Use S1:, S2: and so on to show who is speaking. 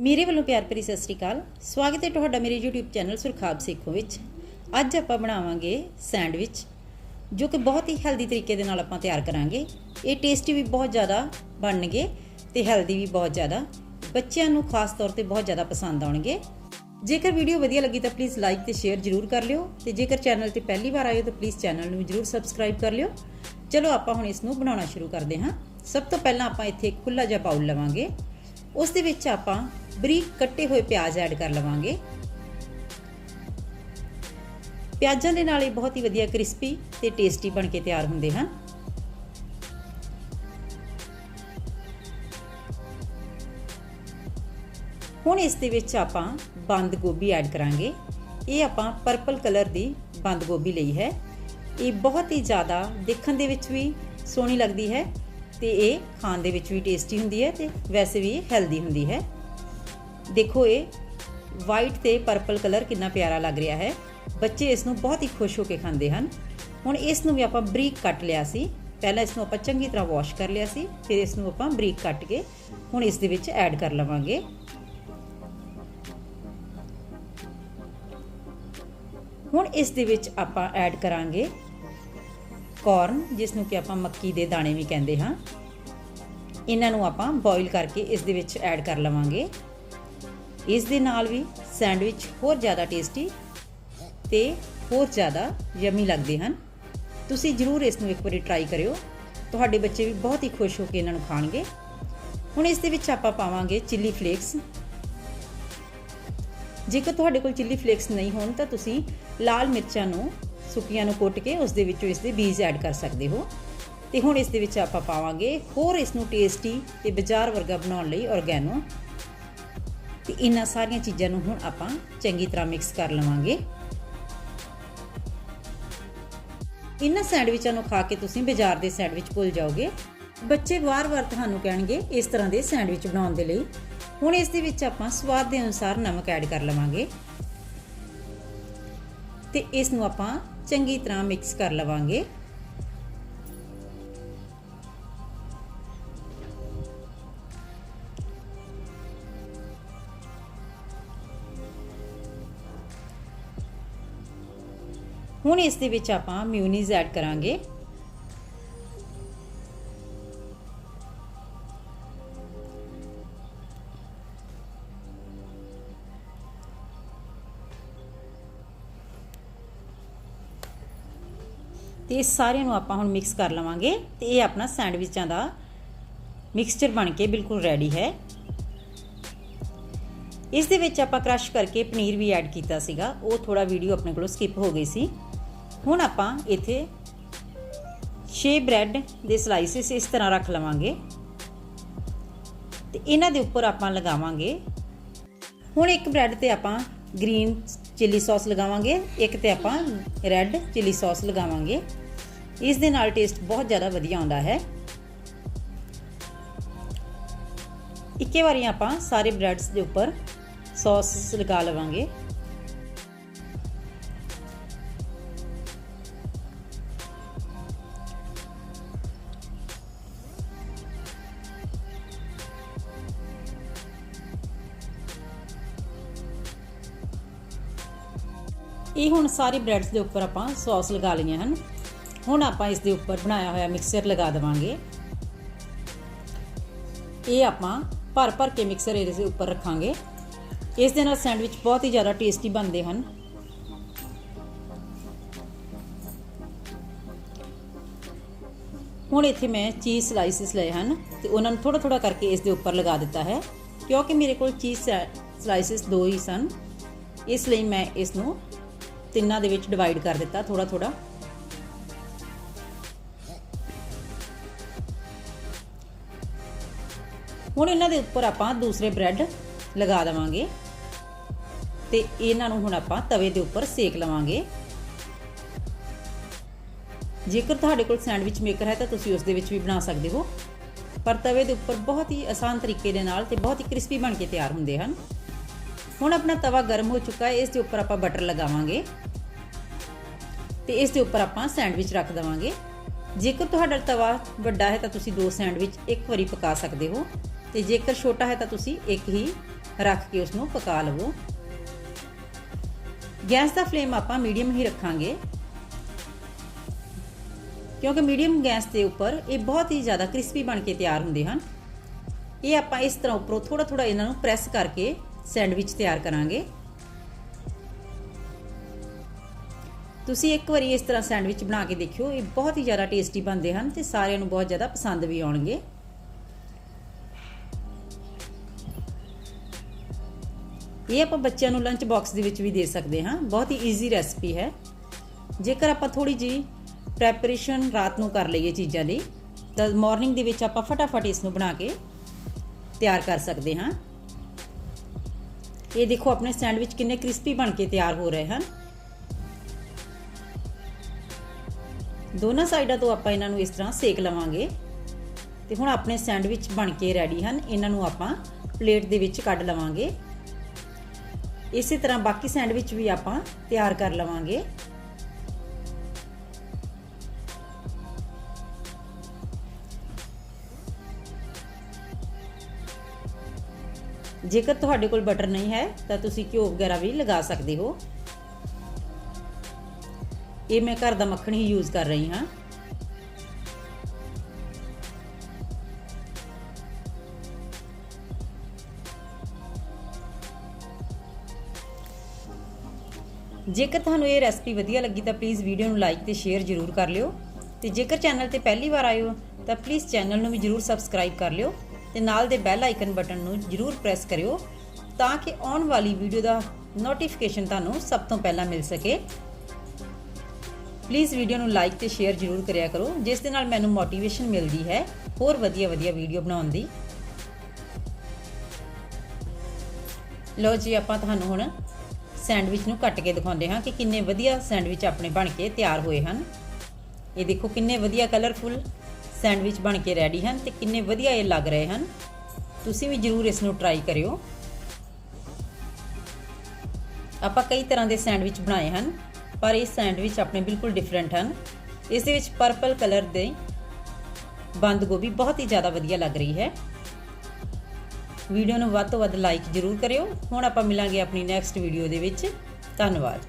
S1: ਮੇਰੇ ਵੱਲੋਂ ਪਿਆਰ ਭਰੀ ਸਤਿ ਸ੍ਰੀ ਅਕਾਲ। ਸਵਾਗਤ ਹੈ ਤੁਹਾਡਾ ਮੇਰੇ YouTube ਚੈਨਲ ਸੁਰਖਾਬ ਸੇਖੋ ਵਿੱਚ। ਅੱਜ ਆਪਾਂ ਬਣਾਵਾਂਗੇ ਸੈਂਡਵਿਚ, ਜੋ ਕਿ ਬਹੁਤ ਹੀ ਹੈਲਦੀ ਤਰੀਕੇ ਦੇ ਨਾਲ ਆਪਾਂ ਤਿਆਰ ਕਰਾਂਗੇ। ਇਹ ਟੇਸਟੀ ਵੀ ਬਹੁਤ ਜ਼ਿਆਦਾ ਬਣਨਗੇ ਤੇ ਹੈਲਦੀ ਵੀ ਬਹੁਤ ਜ਼ਿਆਦਾ। ਬੱਚਿਆਂ ਨੂੰ ਖਾਸ ਤੌਰ ਤੇ ਬਹੁਤ ਜ਼ਿਆਦਾ ਪਸੰਦ ਆਉਣਗੇ। ਜੇਕਰ ਵੀਡੀਓ ਵਧੀਆ ਲੱਗੀ ਤਾਂ ਪਲੀਜ਼ ਲਾਈਕ ਤੇ ਸ਼ੇਅਰ ਜ਼ਰੂਰ ਕਰ ਲਿਓ। ਤੇ ਜੇਕਰ ਚੈਨਲ ਤੇ ਪਹਿਲੀ ਵਾਰ ਆਏ ਹੋ ਤਾਂ ਪਲੀਜ਼ ਚੈਨਲ ਨੂੰ ਜ਼ਰੂਰ ਸਬਸਕ੍ਰਾਈਬ ਕਰ ਲਿਓ। ਚਲੋ ਆਪਾਂ ਹੁਣ ਇਸ ਨੂੰ ਬਣਾਉਣਾ ਸ਼ੁਰੂ ਕਰਦੇ ਹਾਂ। ਸਭ ਤੋਂ ਪਹਿਲਾਂ ਆਪਾਂ ਇੱਥੇ ਇੱਕ ਖੁੱਲਾ ਜਿਹਾ ਬਾਉਲ ਲਵਾਂਗੇ। ਉਸ ਦੇ ਵਿੱਚ ਆਪਾਂ ਬਰੀਕ ਕੱਟੇ ਹੋਏ ਪਿਆਜ਼ ਐਡ ਕਰ ਲਵਾਂਗੇ। ਪਿਆਜ਼ਾਂ ਦੇ ਨਾਲ ਇਹ ਬਹੁਤ ਹੀ ਵਧੀਆ ਕ੍ਰਿਸਪੀ ਤੇ ਟੇਸਟੀ ਬਣ ਕੇ ਤਿਆਰ ਹੁੰਦੇ ਹਨ। ਹੁਣ ਇਸ ਦੇ ਵਿੱਚ ਆਪਾਂ ਬੰਦ ਗੋਭੀ ਐਡ ਕਰਾਂਗੇ। ਇਹ ਆਪਾਂ ਪਰਪਲ ਕਲਰ ਦੀ ਬੰਦ ਗੋਭੀ ਲਈ ਹੈ। ਇਹ ਬਹੁਤ ਹੀ ਜ਼ਿਆਦਾ ਦੇਖਣ ਦੇ ਵਿੱਚ ਵੀ ਸੋਹਣੀ ਲੱਗਦੀ ਹੈ ਤੇ ਇਹ ਖਾਣ ਦੇ ਵਿੱਚ ਵੀ ਟੇਸਟੀ ਹੁੰਦੀ ਹੈ ਤੇ ਵੈਸੇ ਵੀ ਹੈਲਦੀ ਹੁੰਦੀ ਹੈ। ਦੇਖੋ ਇਹ ਵਾਈਟ ਤੇ ਪਰਪਲ ਕਲਰ ਕਿੰਨਾ ਪਿਆਰਾ ਲੱਗ ਰਿਹਾ ਹੈ। ਬੱਚੇ ਇਸ ਨੂੰ ਬਹੁਤ ਹੀ ਖੁਸ਼ ਹੋ ਕੇ ਖਾਂਦੇ ਹਨ। ਹੁਣ ਇਸ ਨੂੰ ਵੀ ਆਪਾਂ ਬਰੀਕ ਕੱਟ ਲਿਆ ਸੀ। ਪਹਿਲਾਂ ਇਸ ਨੂੰ ਆਪਾਂ ਚੰਗੀ ਤਰ੍ਹਾਂ ਵਾਸ਼ ਕਰ ਲਿਆ ਸੀ, ਫਿਰ ਇਸ ਨੂੰ ਆਪਾਂ ਬਰੀਕ ਕੱਟ ਕੇ ਹੁਣ ਇਸ ਦੇ ਵਿੱਚ ਐਡ ਕਰ ਲਵਾਂਗੇ। ਹੁਣ ਇਸ ਦੇ ਵਿੱਚ ਆਪਾਂ ਐਡ ਕਰਾਂਗੇ ਕਾਰਨ ਜਿਸ ਨੂੰ ਕਿ ਆਪਾਂ ਮੱਕੀ ਦੇ ਦਾਣੇ ਵੀ ਕਹਿੰਦੇ ਹਾਂ। ਇਹਨਾਂ ਨੂੰ ਆਪਾਂ ਬੋਇਲ ਕਰਕੇ ਇਸ ਦੇ ਵਿੱਚ ਐਡ ਕਰ ਲਵਾਂਗੇ। ਇਸ ਦੇ ਨਾਲ ਵੀ ਸੈਂਡਵਿਚ ਹੋਰ ਜ਼ਿਆਦਾ ਟੇਸਟੀ ਤੇ ਹੋਰ ਜ਼ਿਆਦਾ ਯਮੀ ਲੱਗਦੇ ਹਨ। ਤੁਸੀਂ ਜਰੂਰ ਇਸ ਨੂੰ ਇੱਕ ਵਾਰੀ ਟਰਾਈ ਕਰਿਓ। ਤੁਹਾਡੇ ਬੱਚੇ ਵੀ ਬਹੁਤ ਹੀ ਖੁਸ਼ ਹੋ ਕੇ ਇਹਨਾਂ ਨੂੰ ਖਾਣਗੇ। ਹੁਣ ਇਸ ਦੇ ਵਿੱਚ ਆਪਾਂ ਪਾਵਾਂਗੇ ਚਿੱਲੀ ਫਲੇਕਸ ਜੇਕਰ ਤੁਹਾਡੇ ਕੋਲ ਚਿੱਲੀ ਫਲੇਕਸ ਨਹੀਂ ਹੋਣ ਤਾਂ ਤੁਸੀਂ ਲਾਲ ਮਿਰਚਾਂ ਨੂੰ ਸੁੱਕੀਆਂ ਨੂੰ ਕੁੱਟ ਕੇ ਉਸ ਦੇ ਵਿੱਚੋਂ ਇਸ ਦੇ ਬੀਜ ਐਡ ਕਰ ਸਕਦੇ ਹੋ। ਤੇ ਹੁਣ ਇਸ ਦੇ ਵਿੱਚ ਆਪਾਂ ਪਾਵਾਂਗੇ ਹੋਰ ਇਸ ਨੂੰ ਟੇਸਟੀ ਤੇ ਬਾਜ਼ਾਰ ਵਰਗਾ ਬਣਾਉਣ ਲਈ ਔਰਗੈਨੋ ਤੇ ਇਹਨਾਂ ਸਾਰੀਆਂ ਚੀਜ਼ਾਂ ਨੂੰ ਹੁਣ ਆਪਾਂ ਚੰਗੀ ਤਰ੍ਹਾਂ ਮਿਕਸ ਕਰ ਲਵਾਂਗੇ। ਇਹਨਾਂ ਸੈਂਡਵਿਚਾਂ ਨੂੰ ਖਾ ਕੇ ਤੁਸੀਂ ਬਾਜ਼ਾਰ ਦੇ ਸੈਂਡਵਿਚ ਭੁੱਲ ਜਾਓਗੇ। ਬੱਚੇ ਵਾਰ-ਵਾਰ ਤੁਹਾਨੂੰ ਕਹਿਣਗੇ ਇਸ ਤਰ੍ਹਾਂ ਦੇ ਸੈਂਡਵਿਚ ਬਣਾਉਣ ਦੇ ਲਈ। ਹੁਣ ਇਸ ਦੇ ਵਿੱਚ ਆਪਾਂ ਸਵਾਦ ਦੇ ਅਨੁਸਾਰ ਨਮਕ ਐਡ ਕਰ ਲਵਾਂਗੇ। ਤੇ ਇਸ ਨੂੰ ਆਪਾਂ ਚੰਗੀ ਤਰ੍ਹਾਂ ਮਿਕਸ ਕਰ ਲਵਾਂਗੇ। ਹੁਣ ਇਸ ਦੇ ਵਿੱਚ ਆਪਾਂ ਮਿਊਨੀਜ਼ ਐਡ ਕਰਾਂਗੇ। ਤੇ ਇਹ ਸਾਰਿਆਂ ਨੂੰ ਆਪਾਂ ਹੁਣ ਮਿਕਸ ਕਰ ਲਵਾਂਗੇ ਤੇ ਇਹ ਆਪਣਾ ਸੈਂਡਵਿਚਾਂ ਦਾ ਮਿਕਸਚਰ ਬਣ ਕੇ ਬਿਲਕੁਲ ਰੈਡੀ ਹੈ। ਇਸ ਦੇ ਵਿੱਚ ਆਪਾਂ ਕ੍ਰਸ਼ ਕਰਕੇ ਪਨੀਰ ਵੀ ਐਡ ਕੀਤਾ ਸੀਗਾ। ਉਹ ਥੋੜਾ ਵੀਡੀਓ ਆਪਣੇ ਕੋਲੋਂ ਸਕਿਪ ਹੋ ਗਈ ਸੀ। ਹੁਣ ਆਪਾਂ ਇੱਥੇ 6 ਬ੍ਰੈਡ ਦੇ ਸਲਾਈਸਿਸ ਇਸ ਤਰ੍ਹਾਂ ਰੱਖ ਲਵਾਂਗੇ। ਤੇ ਇਹਨਾਂ ਦੇ ਉੱਪਰ ਆਪਾਂ ਲਗਾਵਾਂਗੇ। ਹੁਣ ਇੱਕ ਬ੍ਰੈਡ ਤੇ ਆਪਾਂ ਗ੍ਰੀਨ ਚਿੱਲੀ ਸੌਸ ਲਗਾਵਾਂਗੇ। ਇੱਕ ਤੇ ਆਪਾਂ ਰੈੱਡ ਚਿੱਲੀ ਸੌਸ ਲਗਾਵਾਂਗੇ। ਇਸ ਦੇ ਨਾਲ ਟੇਸਟ ਬਹੁਤ ਜ਼ਿਆਦਾ ਵਧੀਆ ਆਉਂਦਾ ਹੈ। ਇੱਕੇ ਵਾਰੀ ਆਪਾਂ ਸਾਰੇ ਬ੍ਰੈਡਸ ਦੇ ਉੱਪਰ ਸੌਸ ਲਗਾ ਲਵਾਂਗੇ। ਇਹ ਹੁਣ ਸਾਰੇ ਬ੍ਰੈਡਸ ਦੇ ਉੱਪਰ ਆਪਾਂ ਸੌਸ ਲਗਾ ਲਈਆਂ ਹਨ। ਹੁਣ ਆਪਾਂ ਇਸ ਦੇ ਉੱਪਰ ਬਣਾਇਆ ਹੋਇਆ ਮਿਕਸਰ ਲਗਾ ਦੇਵਾਂਗੇ। ਇਹ ਆਪਾਂ ਭਰ ਭਰ ਕੇ ਮਿਕਸਰ ਇਹਦੇ ਉੱਪਰ ਰੱਖਾਂਗੇ। ਇਸ ਦੇ ਨਾਲ ਸੈਂਡਵਿਚ ਬਹੁਤ ਹੀ ਜ਼ਿਆਦਾ ਟੇਸਟੀ ਬਣਦੇ ਹਨ। ਹੁਣ ਇੱਥੇ ਮੈਂ ਚੀਜ਼ ਸਲਾਈਸਿਸ ਲਏ ਹਨ ਤੇ ਉਹਨਾਂ ਨੂੰ ਥੋੜਾ ਥੋੜਾ ਕਰਕੇ ਇਸ ਦੇ ਉੱਪਰ ਲਗਾ ਦਿੱਤਾ ਹੈ, ਕਿਉਂਕਿ ਮੇਰੇ ਕੋਲ ਚੀਜ਼ ਸਲਾਈਸਿਸ ਦੋ ਹੀ ਸਨ। ਇਸ ਲਈ ਮੈਂ ਇਸ ਨੂੰ ਤਿੰਨਾਂ ਦੇ ਵਿੱਚ ਡਿਵਾਈਡ ਕਰ ਦਿੱਤਾ ਥੋੜਾ ਥੋੜਾ ਹੁਣ ਇਹਨਾਂ ਦੇ ਉੱਪਰ ਆਪਾਂ ਦੂਸਰੇ ਬ੍ਰੈਡ ਲਗਾ ਦੇਵਾਂਗੇ। ਤੇ ਇਹਨਾਂ ਨੂੰ ਹੁਣ ਆਪਾਂ ਤਵੇ ਦੇ ਉੱਪਰ ਸੇਕ ਲਵਾਂਗੇ। ਜੇਕਰ ਤੁਹਾਡੇ ਕੋਲ ਸੈਂਡਵਿਚ ਮੇਕਰ ਹੈ ਤਾਂ ਤੁਸੀਂ ਉਸ ਦੇ ਵਿੱਚ ਵੀ ਬਣਾ ਸਕਦੇ ਹੋ। ਪਰ ਤਵੇ ਦੇ ਉੱਪਰ ਬਹੁਤ ਹੀ ਆਸਾਨ ਤਰੀਕੇ ਦੇ ਨਾਲ ਤੇ ਬਹੁਤ ਹੀ ਕ੍ਰਿਸਪੀ ਬਣ ਕੇ ਤਿਆਰ ਹੁੰਦੇ ਹਨ। ਹੁਣ ਆਪਣਾ ਤਵਾ ਗਰਮ ਹੋ ਚੁੱਕਾ ਹੈ, ਇਸ ਦੇ ਉੱਪਰ ਆਪਾਂ ਬਟਰ ਲਗਾਵਾਂਗੇ। ਤੇ ਇਸ ਦੇ ਉੱਪਰ ਆਪਾਂ ਸੈਂਡਵਿਚ ਰੱਖ ਦਵਾਂਗੇ। ਜੇਕਰ ਤੁਹਾਡਾ ਤਵਾ ਵੱਡਾ ਹੈ ਤਾਂ ਤੁਸੀਂ ਦੋ ਸੈਂਡਵਿਚ ਇੱਕ ਵਾਰੀ ਪਕਾ ਸਕਦੇ ਹੋ। ਤੇ ਜੇਕਰ ਛੋਟਾ ਹੈ ਤਾਂ ਤੁਸੀਂ ਇੱਕ ਹੀ ਰੱਖ ਕੇ ਉਸ ਨੂੰ ਪਕਾ ਲਵੋ। ਗੈਸ ਦਾ ਫਲੇਮ ਆਪਾਂ ਮੀਡੀਅਮ ਹੀ ਰੱਖਾਂਗੇ। ਕਿਉਂਕਿ ਮੀਡੀਅਮ ਗੈਸ ਦੇ ਉੱਪਰ ਇਹ ਬਹੁਤ ਹੀ ਜ਼ਿਆਦਾ ਕ੍ਰਿਸਪੀ ਬਣ ਕੇ ਤਿਆਰ ਹੁੰਦੇ ਹਨ। ਇਹ ਆਪਾਂ ਇਸ ਤਰ੍ਹਾਂ ਉੱਪਰੋਂ ਥੋੜਾ ਥੋੜਾ ਇਹਨਾਂ ਨੂੰ ਪ੍ਰੈਸ ਕਰਕੇ ਸੈਂਡਵਿਚ ਤਿਆਰ ਕਰਾਂਗੇ। ਤੁਸੀਂ ਇੱਕ ਵਾਰੀ ਇਸ ਤਰ੍ਹਾਂ ਸੈਂਡਵਿਚ ਬਣਾ ਕੇ ਦੇਖਿਓ, ਇਹ ਬਹੁਤ ਹੀ ਜ਼ਿਆਦਾ ਟੇਸਟੀ ਬਣਦੇ ਹਨ ਤੇ ਸਾਰਿਆਂ ਨੂੰ ਬਹੁਤ ਜ਼ਿਆਦਾ ਪਸੰਦ ਵੀ ਆਉਣਗੇ। ਇਹ ਆਪਾਂ ਬੱਚਿਆਂ ਨੂੰ ਲੰਚ ਬਾਕਸ ਦੇ ਵਿੱਚ ਵੀ ਦੇ ਸਕਦੇ ਹਾਂ। ਬਹੁਤ ਹੀ ਈਜ਼ੀ ਰੈਸਪੀ ਹੈ। ਜੇਕਰ ਆਪਾਂ ਥੋੜੀ ਜੀ ਪ੍ਰੈਪਰੇਸ਼ਨ ਰਾਤ ਨੂੰ ਕਰ ਲਈਏ ਚੀਜ਼ਾਂ ਦੀ ਤਾਂ ਮਾਰਨਿੰਗ ਦੇ ਵਿੱਚ ਆਪਾਂ ਫਟਾਫਟ ਇਸ ਨੂੰ ਬਣਾ ਕੇ ਤਿਆਰ ਕਰ ਸਕਦੇ ਹਾਂ। ਇਹ ਦੇਖੋ, ਆਪਣੇ ਸੈਂਡਵਿਚ ਕਿੰਨੇ ਕ੍ਰਿਸਪੀ ਬਣ ਕੇ ਤਿਆਰ ਹੋ ਰਹੇ ਹਨ। ਦੋਨਾਂ ਸਾਈਡਾਂ ਤੋਂ ਆਪਾਂ ਇਹਨਾਂ ਨੂੰ ਇਸ ਤਰ੍ਹਾਂ ਸੇਕ ਲਵਾਂਗੇ। ਤੇ ਹੁਣ ਆਪਣੇ ਸੈਂਡਵਿਚ ਬਣ ਕੇ ਰੈਡੀ ਹਨ। ਇਹਨਾਂ ਨੂੰ ਆਪਾਂ ਪਲੇਟ ਦੇ ਵਿੱਚ ਕੱਢ ਲਵਾਂਗੇ। ਇਸੇ ਤਰ੍ਹਾਂ ਬਾਕੀ ਸੈਂਡਵਿਚ ਵੀ ਆਪਾਂ ਤਿਆਰ ਕਰ ਲਵਾਂਗੇ। ਜੇਕਰ ਤੁਹਾਡੇ ਕੋਲ ਬਟਰ ਨਹੀਂ ਹੈ, ਤਾਂ ਤੁਸੀਂ ਘਿਓ ਵਗੈਰਾ ਵੀ ਲਗਾ ਸਕਦੇ ਹੋ। ਇਹ ਮੈਂ ਘਰ ਦਾ ਮੱਖਣ ਹੀ ਯੂਜ਼ ਕਰ ਰਹੀ ਹਾਂ। ਜੇਕਰ ਤੁਹਾਨੂੰ ਇਹ ਰੈਸਪੀ ਵਧੀਆ ਲੱਗੀ ਤਾਂ ਪਲੀਜ਼ ਵੀਡੀਓ ਨੂੰ ਲਾਈਕ ਤੇ ਸ਼ੇਅਰ ਜ਼ਰੂਰ ਕਰ ਲਿਓ। ਤੇ ਜੇਕਰ ਚੈਨਲ ਤੇ ਪਹਿਲੀ ਵਾਰ ਆਏ ਹੋ, ਤਾਂ ਪਲੀਜ਼ ਚੈਨਲ ਨੂੰ ਵੀ ਜ਼ਰੂਰ ਸਬਸਕ੍ਰਾਈਬ ਕਰ ਲਿਓ ਤੇ ਨਾਲ ਦੇ ਬੈਲ ਆਈਕਨ ਬਟਨ ਨੂੰ ਜ਼ਰੂਰ ਪ੍ਰੈਸ ਕਰਿਓ ਤਾਂ ਕਿ ਆਉਣ ਵਾਲੀ ਵੀਡੀਓ ਦਾ ਨੋਟੀਫਿਕੇਸ਼ਨ ਤੁਹਾਨੂੰ ਸਭ ਤੋਂ ਪਹਿਲਾਂ ਮਿਲ ਸਕੇ। ਪਲੀਜ਼ ਵੀਡੀਓ ਨੂੰ ਲਾਈਕ ਤੇ ਸ਼ੇਅਰ ਜ਼ਰੂਰ ਕਰਿਆ ਕਰੋ, ਜਿਸ ਦੇ ਨਾਲ ਮੈਨੂੰ ਮੋਟੀਵੇਸ਼ਨ ਮਿਲਦੀ ਹੈ ਹੋਰ ਵਧੀਆ ਵਧੀਆ ਵੀਡੀਓ ਬਣਾਉਣ ਦੀ। ਲੋ ਜੀ, ਆਪਾਂ ਤੁਹਾਨੂੰ ਹੁਣ ਸੈਂਡਵਿਚ ਨੂੰ ਕੱਟ ਕੇ ਦਿਖਾਉਂਦੇ ਹਾਂ ਕਿ ਕਿੰਨੇ ਵਧੀਆ ਸੈਂਡਵਿਚ ਆਪਣੇ ਬਣ ਕੇ ਤਿਆਰ ਹੋਏ ਹਨ। ਇਹ ਦੇਖੋ ਕਿੰਨੇ ਵਧੀਆ ਕਲਰਫੁਲ ਸੈਂਡਵਿਚ ਬਣ ਕੇ ਰੈਡੀ ਹਨ ਤੇ ਕਿੰਨੇ ਵਧੀਆ ਇਹ ਲੱਗ ਰਹੇ ਹਨ। ਤੁਸੀਂ ਵੀ ਜਰੂਰ ਇਸ ਨੂੰ ਟਰਾਈ ਕਰਿਓ। ਆਪਾਂ ਕਈ ਤਰ੍ਹਾਂ ਦੇ ਸੈਂਡਵਿਚ ਬਣਾਏ ਹਨ, ਪਰ ਇਹ ਸੈਂਡਵਿਚ ਆਪਣੇ ਬਿਲਕੁਲ ਡਿਫਰੈਂਟ ਹਨ। ਇਸ ਦੇ ਵਿੱਚ ਪਰਪਲ ਕਲਰ ਦੇ ਬੰਦ ਗੋਭੀ ਬਹੁਤ ਹੀ ਜ਼ਿਆਦਾ ਵਧੀਆ ਲੱਗ ਰਹੀ ਹੈ। ਵੀਡੀਓ ਨੂੰ ਵੱਧ ਤੋਂ ਵੱਧ ਲਾਈਕ ਜ਼ਰੂਰ ਕਰਿਓ। ਹੁਣ ਆਪਾਂ ਮਿਲਾਂਗੇ ਆਪਣੀ ਨੈਕਸਟ ਵੀਡੀਓ ਦੇ ਵਿੱਚ। ਧੰਨਵਾਦ।